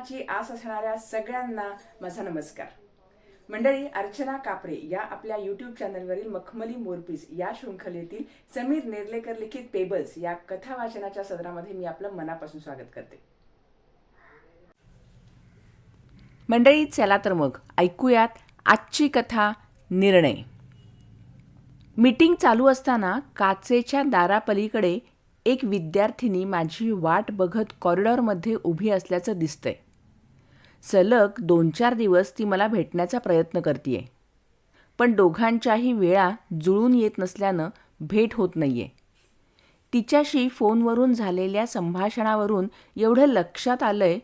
दर्शनाची आस असणाऱ्या सगळ्यांना माझा नमस्कार. मंडळी अर्चना कापरे या आपल्या यूट्यूब चॅनलवरील मखमली मोरपीस या शृंखलेतील समीर नेर्लेकर लिखित पेबल्स या कथा वाचनाच्या सदरामध्ये मी आपलं मनापासून स्वागत करते. मंडळी चला तर मग ऐकूयात आजची कथा निर्णय. मीटिंग चालू असताना काचेच्या दारापलीकडे एक विद्यार्थिनी माझी वाट बघत कॉरिडॉरमध्ये उभी असल्याचं दिसतंय. सलग दोन चार दिवस ती मला भेटण्याचा प्रयत्न करतीये. पण दोघांच्याही वेळा जुळून येत नसल्यानं भेट होत नाहीये. तिच्याशी फोनवरून झालेल्या संभाषणावरून एवढं लक्षात आलंय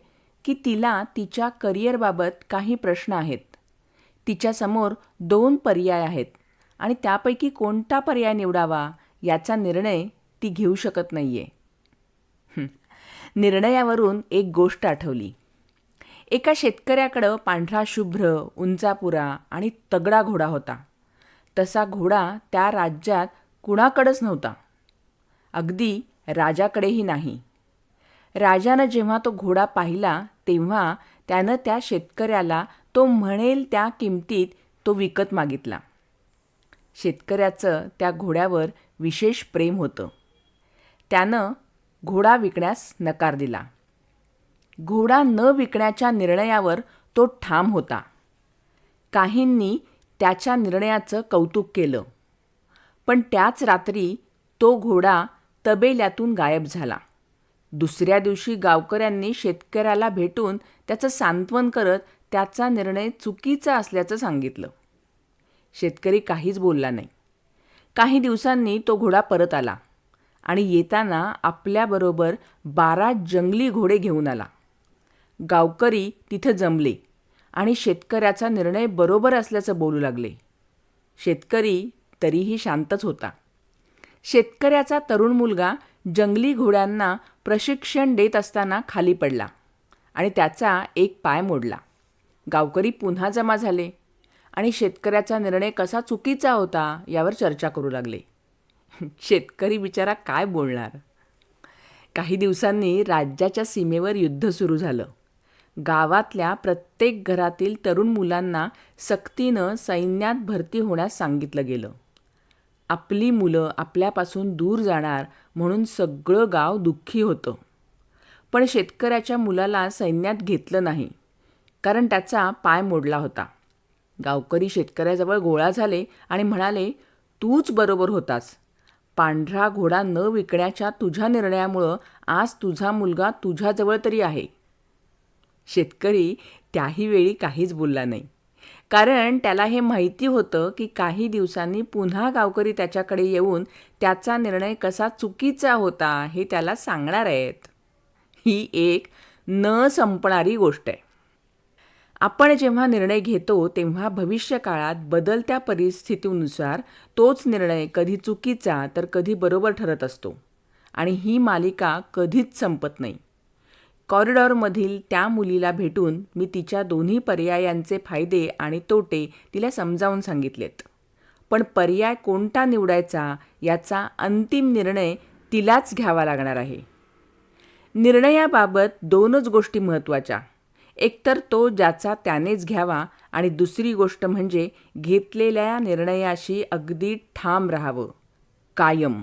की तिला तिच्या करिअरबाबत काही प्रश्न आहेत. तिच्यासमोर दोन पर्याय आहेत आणि त्यापैकी कोणता पर्याय निवडावा याचा निर्णय ती घेऊ शकत नाही आहे निर्णयावरून एक गोष्ट आठवली. एका शेतकऱ्याकडं पांढरा शुभ्र उंचापुरा आणि तगडा घोडा होता. तसा घोडा त्या राज्यात कुणाकडंच नव्हता. अगदी राजाकडेही नाही. राजानं जेव्हा तो घोडा पाहिला तेव्हा त्यानं त्या शेतकऱ्याला तो म्हणेल त्या किमतीत तो विकत मागितला. शेतकऱ्याचं त्या घोड्यावर विशेष प्रेम होतं. त्यानं घोडा विकण्यास नकार दिला. घोडा न विकण्याच्या निर्णयावर तो ठाम होता. काहींनी त्याच्या निर्णयाचं कौतुक केलं. पण त्याच रात्री तो घोडा तबेल्यातून गायब झाला. दुसऱ्या दिवशी गावकऱ्यांनी शेतकऱ्याला भेटून त्याचं सांत्वन करत त्याचा निर्णय चुकीचा असल्याचं सांगितलं. शेतकरी काहीच बोलला नाही. काही दिवसांनी तो घोडा परत आला आणि येताना आपल्याबरोबर बारा जंगली घोडे घेऊन आला. गावकरी तिथं जमले आणि शेतकऱ्याचा निर्णय बरोबर असल्याचं बोलू लागले. शेतकरी तरीही शांतच होता. शेतकऱ्याचा तरुण मुलगा जंगली घोड्यांना प्रशिक्षण देत असताना खाली पडला आणि त्याचा एक पाय मोडला. गावकरी पुन्हा जमा झाले आणि शेतकऱ्याचा निर्णय कसा चुकीचा होता यावर चर्चा करू लागले. शेतकरी बिचारा काय बोलणार? काही दिवसांनी राज्याच्या सीमेवर युद्ध सुरू झालं. गावातल्या प्रत्येक घरातील तरुण मुलांना सक्तीनं सैन्यात भरती होण्यास सांगितलं गेलं. आपली मुलं आपल्यापासून दूर जाणार म्हणून सगळं गाव दुःखी होतं. पण शेतकऱ्याच्या मुलाला सैन्यात घेतलं नाही कारण त्याचा पाय मोडला होता. गावकरी शेतकऱ्याजवळ गोळा झाले आणि म्हणाले तूच बरोबर होतास. पांढरा घोडा न विकण्याच्या तुझ्या निर्णयामुळं आज तुझा मुलगा तुझ्याजवळ तरी आहे. शेतकरी त्याही वेळी काहीच बोलला नाही. कारण त्याला हे माहिती होतं की काही दिवसांनी पुन्हा गावकरी त्याच्याकडे येऊन त्याचा निर्णय कसा चुकीचा होता हे त्याला सांगणार आहेत. ही एक न संपणारी गोष्ट आहे. आपण जेव्हा निर्णय घेतो तेव्हा भविष्यकाळात बदलत्या परिस्थितीनुसार तोच निर्णय कधी चुकीचा तर कधी बरोबर ठरत असतो. आणि ही मालिका कधीच संपत नाही. कॉरिडॉरमधील त्या मुलीला भेटून मी तिच्या दोन्ही पर्यायांचे फायदे आणि तोटे तिला समजावून सांगितलेत. पण पर्याय कोणता निवडायचा याचा अंतिम निर्णय तिलाच घ्यावा लागणार आहे. निर्णयाबाबत दोनच गोष्टी महत्त्वाच्या. एकतर तो ज्याचा त्यानेच घ्यावा आणि दुसरी गोष्ट म्हणजे घेतलेल्या निर्णयाशी अगदी ठाम राहावं. कायम.